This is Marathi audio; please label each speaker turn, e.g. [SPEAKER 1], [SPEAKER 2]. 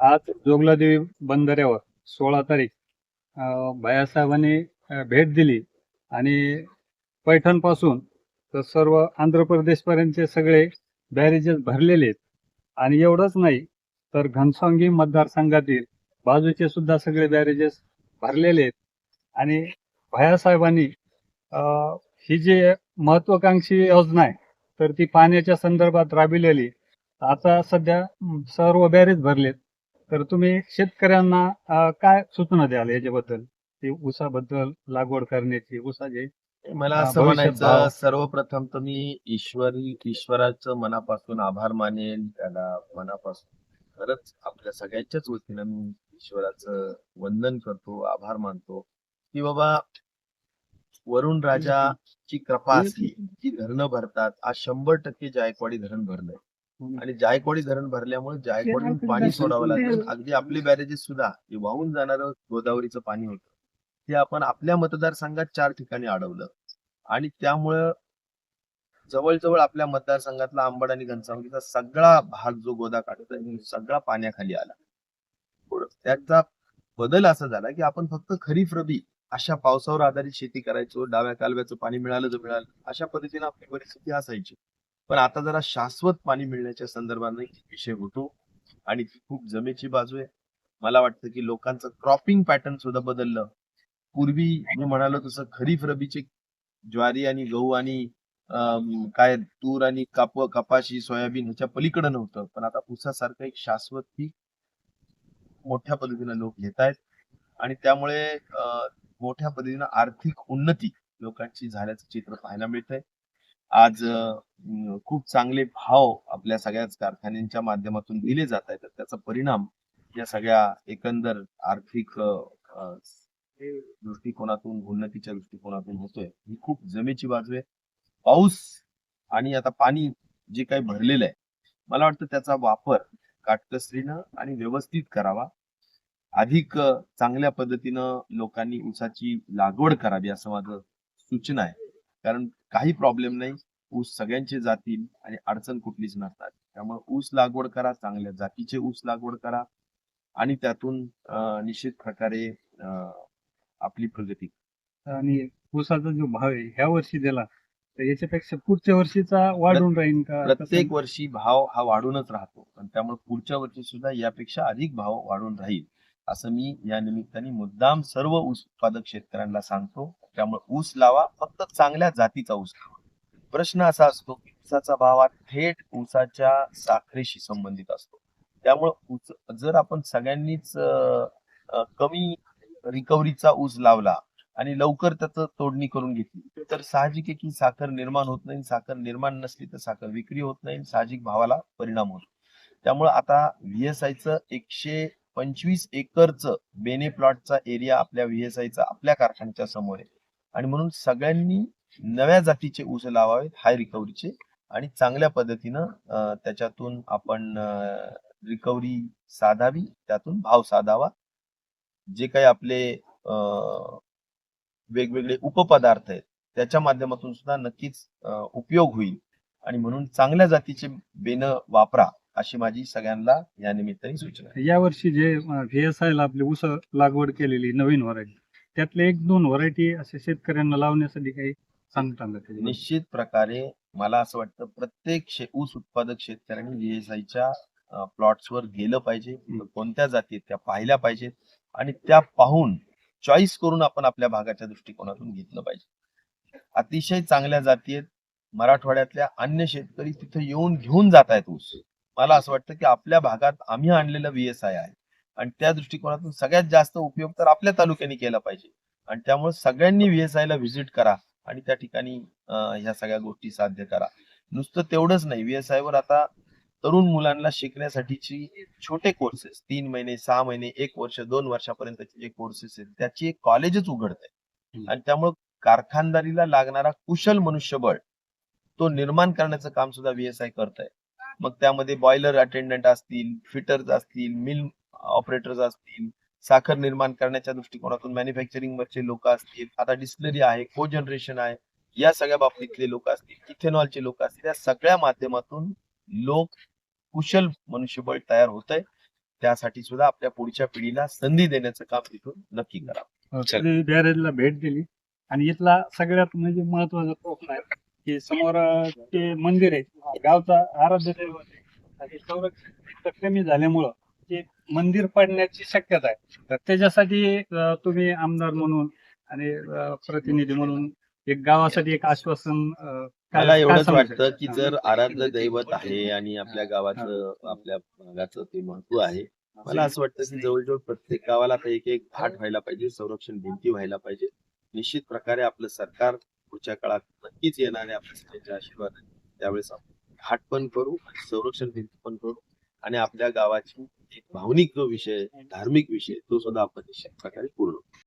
[SPEAKER 1] आज जोगलादेवी बंधाऱ्यावर सोळा तारीख अं, भैयासाहेबांनी भेट दिली आणि पैठणपासून तर सर्व आंध्र प्रदेशपर्यंतचे सगळे बॅरेजेस भरलेले आहेत. आणि एवढंच नाही तर घनसावंगी मतदारसंघातील बाजूचे सुद्धा सगळे बॅरेजेस भरलेले आहेत. आणि भैयासाहेबांनी ही जी महत्वाकांक्षी योजना आहे तर ती पाण्याच्या संदर्भात राबविलेली. आता सध्या सर्व बॅरेज भरलेत. तर तुम्ही शेतकऱ्यांना अं, काय सूचना द्याल याच्याबद्दल? ते ऊसाबद्दल लागवड करण्याची ऊसाचे
[SPEAKER 2] मला
[SPEAKER 1] हा,
[SPEAKER 2] असं
[SPEAKER 1] भविष्यात
[SPEAKER 2] म्हणायचं
[SPEAKER 1] भाव-
[SPEAKER 2] सर्वप्रथम तर मी ईश्वरी ईश्वराचं मनापासून आभार मानेन त्याला मनापासून. खरंच आपल्या सगळ्यांच्याच वतीनं मी ईश्वराचं वंदन करतो आभार मानतो की बाबा वरुण राजाची कृपा असली की धरणं भरतात आज शंभर टक्के जायकवाडी धरण भरलंय. आणि जायकवाडी धरण भरल्यामुळे जायकवाडीहून पाणी सोडावं लागलं अगदी आपली बॅरेजेस सुद्धा जे वाहून जाणारं गोदावरीचं पाणी होतं. ते आपण आपल्या मतदारसंघात चार ठिकाणी अडवलं. आणि त्यामुळं जवळजवळ आपल्या मतदारसंघातला अंबड आणि घनसावंगीचा सगळा भाग जो गोदा काढतो सगळा पाण्याखाली आला. त्याचा बदल असा झाला की आपण फक्त खरीप रबी अशा पावसावर आधारित शेती करायचो डाव्या कालव्याचं पाणी मिळालं तर मिळालं अशा पद्धतीने आपली परिस्थिती असायची. पण आता जरा शाश्वत पाणी मिळण्याच्या संदर्भाने विषय होतो आणि ती खूप जमेची बाजू आहे. मला वाटतं की लोकांचं क्रॉपिंग पॅटर्न सुद्धा बदललं. पूर्वी मी म्हणालो तसं खरीप रबीचे ज्वारी आणि गहू आणि अं, काय तूर आणि काप कपाशी सोयाबीन ह्याच्या पलीकडे नव्हतं. पण आता ऊसासारखं एक शाश्वत पीक मोठ्या पद्धतीने लोक घेत आहेत. आणि त्यामुळे मोठ्या पद्धतीनं आर्थिक उन्नती लोकांची झाल्याचं चित्र पाहायला मिळतंय. आज खूप चांगले भाव आपल्या सगळ्याच कारखान्यांच्या माध्यमातून दिले जात आहेत. तर त्याचा परिणाम या सगळ्या एकंदर आर्थिक दृष्टिकोनातून उन्नतीच्या दृष्टिकोनातून होतोय. ही खूप जमेची बाजू आहे. पाऊस आणि आता पाणी जे काही भरलेलं आहे मला वाटतं त्याचा वापर काटकसरीनं आणि व्यवस्थित करावा. अधिक चांगल्या पद्धतीनं लोकांनी ऊसाची लागवड करावी असं माझं सूचना आहे. कारण काही प्रॉब्लेम नाही. ऊस सगळ्यांचे जातील आणि अडचण कुठलीच नसणार. त्यामुळे ऊस लागवड करा चांगल्या जातीचे ऊस लागवड करा आणि त्यातून निश्चित प्रकारे आपली प्रगती.
[SPEAKER 1] आणि ऊसाचा जो भाव आहे ह्या वर्षी दिला तर याच्यापेक्षा पुढच्या वर्षीचा वाढून राहील का?
[SPEAKER 2] प्रत्येक वर्षी भाव हा वाढूनच राहतो. आणि त्यामुळे पुढच्या वर्षी सुद्धा यापेक्षा अधिक भाव वाढून राहील. असं मी या निमित्ताने मुद्दाम सर्व ऊस उत्पादक शेतकऱ्यांना सांगतो. त्यामुळे ऊस लावा फक्त चांगल्या जातीचा ऊस लावा. प्रश्न असा असतो की ऊसाचा भाव हा थेट ऊसाच्या साखरेशी संबंधित असतो. त्यामुळे ऊस जर आपण सगळ्यांनीच कमी रिकव्हरीचा ऊस लावला आणि लवकर त्याचं तोडणी करून घेतली तर साहजिक आहे की साखर निर्माण होत नाही. साखर निर्माण नसली तर साखर विक्री होत नाही. साहजिक भावाला परिणाम होतो. त्यामुळे आता व्हीएसआयचं एकशे पंचवीस एकरचं बेने प्लॉटचा एरिया आपल्या व्हीएसआयचा आपल्या कारखान्याच्या समोर आहे. आणि म्हणून सगळ्यांनी नव्या जातीचे ऊस लावावेत हाय रिकव्हरीचे आणि चांगल्या पद्धतीनं त्याच्यातून आपण रिकव्हरी साधावी त्यातून भाव साधावा. जे काही आपले वेगवेगळे उपपदार्थ आहेत त्याच्या माध्यमातून सुद्धा नक्कीच उपयोग होईल. आणि म्हणून चांगल्या जातीचे बेन वापरा. अशी माझी सगळ्यांना या निमित्ताने सूचना आहे.
[SPEAKER 1] या वर्षी जे व्हीएसआय ला आपली ऊस लागवड केलेली नवीन व्हरायटी त्यातले एक दोन व्हरायटी असे शेतकऱ्यांना लावण्यासाठी काही सांगता का त्याच्याबद्दल?
[SPEAKER 2] निश्चित प्रकारे मला असं वाटतं प्रत्येक शे- ऊस उत्पादक शेतकऱ्यांनी व्हीएसआयच्या प्लॉट्सवर गेलं पाहिजे कोणत्या जाती आहेत त्या पाहिल्या पाहिजेत आणि त्या पाहून चॉईस करून आपण आपल्या भागाच्या दृष्टिकोनातून घेतलं पाहिजे. अतिशय चांगल्या जाती आहेत. मराठवाड्यातल्या अन्य शेतकरी तिथे येऊन घेऊन जात आहेत ऊस. मला असं वाटतं की आपल्या भागात आम्ही आणलेलं व्हीएसआय आहे. आणि त्या दृष्टिकोनातून सगळ्यात जास्त उपयोग तर आपल्या तालुक्याने केला पाहिजे. आणि त्यामुळे सगळ्यांनी व्हीएसआय ला व्हिजिट करा आणि त्या ठिकाणी ह्या सगळ्या गोष्टी साध्य करा. नुसतं तेवढंच नाही. व्हीएसआय वर आता तरुण मुलांना शिकण्यासाठीची छोटे कोर्सेस तीन महिने सहा महिने एक वर्ष दोन वर्षापर्यंतचे जे कोर्सेस आहेत त्याची एक कॉलेजच उघडत. आणि त्यामुळे कारखानदारीला लागणारा कुशल मनुष्यबळ तो निर्माण करण्याचं काम सुद्धा व्हीएसआय करत आहे मग त्यामध्ये बॉयलर अटेंडंट असतील फिटर्स असतील मिल ऑपरेटर्स असतील साखर निर्माण करण्याच्या दृष्टिकोनातून मॅन्युफॅक्चरिंग वरचे लोक असतील आता डिस्टिलरी आहे को जनरेशन आहे या सगळ्या बाबतीतले लोक असतील इथेनॉलचे लोक असतील या सगळ्या माध्यमातून लोक कुशल मनुष्यबळ तयार होत आहे त्यासाठी सुद्धा आपल्या पुढच्या पिढीला संधी देण्याचं काम तिथून नक्की करा.
[SPEAKER 1] बॅरेजला भेट दिली. आणि इथला सगळ्यात म्हणजे महत्त्वाचा प्रश्न आहे की समोर ते मंदिर आहे गावचा आराध्य दैवत आहे आणि संरक्षण कमी झाल्यामुळं ते मंदिर पडण्याची शक्यता आहे. तर त्याच्यासाठी तुम्ही आमदार म्हणून आणि प्रतिनिधी म्हणून एक गावासाठी एक आश्वासन
[SPEAKER 2] मला एवढंच वाटतं? की जर आराध्य दैवत आहे आणि आपल्या गावाचं आपल्या भागाचं ते महत्त्व आहे मला असं वाटतं की जवळजवळ प्रत्येक गावाला एक एक घाट व्हायला पाहिजे संरक्षण भिंती व्हायला पाहिजे. निश्चित प्रकारे आपलं सरकार पुढच्या काळात नक्कीच येणारे आपल्या सगळ्यांच्या आशीर्वाद त्यावेळेस आपण घाट पण करू आणि संरक्षण भिंत पण करू आणि आपल्या गावाची एक भावनिक जो विषय धार्मिक विषय तो सुद्धा आपण निश्चित प्रकारे पूर्ण